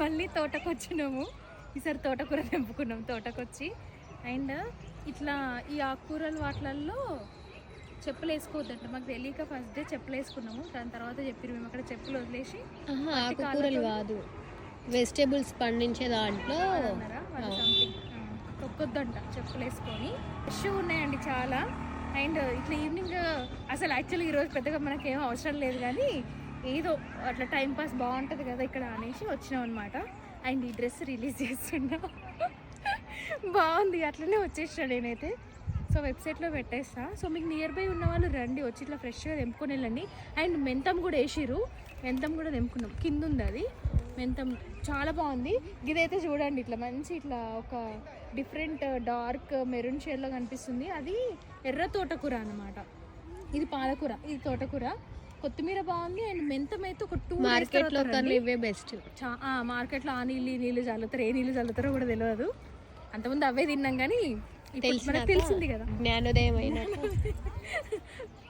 మళ్ళీ తోటకు వచ్చినాము ఈసారి తోటకూర తెంపుకున్నాం తోటకొచ్చి. అండ్ ఇట్లా ఈ ఆకుకూరలు వాటిలలో చెప్పులు వేసుకోవద్దంట మాకు తెలియక ఫస్ట్ డే చెప్పులు వేసుకున్నాము దాని తర్వాత చెప్పారు మేము అక్కడ చెప్పులు వదిలేసి ఆకుకూరలు కాదు. వెజిటేబుల్స్ పండించే దాంట్లో తొక్కొద్దంట చెప్పులు వేసుకొని ఫ్రెష్ ఉన్నాయండి చాలా. అండ్ ఇట్లా ఈవినింగ్ అసలు యాక్చువల్లీ ఈరోజు పెద్దగా మనకి అవసరం లేదు కానీ ఏదో అట్లా టైం పాస్ బాగుంటుంది కదా ఇక్కడ అనేసి వచ్చినాం అనమాట అండ్ ఈ డ్రెస్ రిలీజ్ చేస్తున్నా. బాగుంది అట్లనే వచ్చేసాడు నేనైతే. సో వెబ్సైట్లో పెట్టేస్తా. సో మీకు నియర్ బై ఉన్న వాళ్ళు రండి వచ్చి ఇట్లా ఫ్రెష్గా తెంపుకొని వెళ్ళండి. అండ్ మెంతం కూడా వేసిరు మెంతం కూడా తెంపుకున్నాం. కింద ఉంది అది. మెంతం చాలా బాగుంది. ఇదైతే చూడండి ఇట్లా మంచి ఇట్లా ఒక డిఫరెంట్ డార్క్ మెరూన్ షేడ్లో కనిపిస్తుంది. అది ఎర్ర తోటకూర అనమాట ఇది పాలకూర ఇది తోటకూర. కొత్తిమీర బాగుంది అండ్ మెంతం అయితే ఒక టూ మార్కెట్లో ఇవే బెస్ట్ చా ఆ, మార్కెట్లో ఆ నీళ్ళు ఈ నీళ్ళు చల్లుతారు ఏ నీళ్ళు చల్లుతారో కూడా తెలియదు అంతకుముందు అవే తిన్నాం కానీ తెలిసింది కదా. జ్ఞానోదయం అయినట్టు.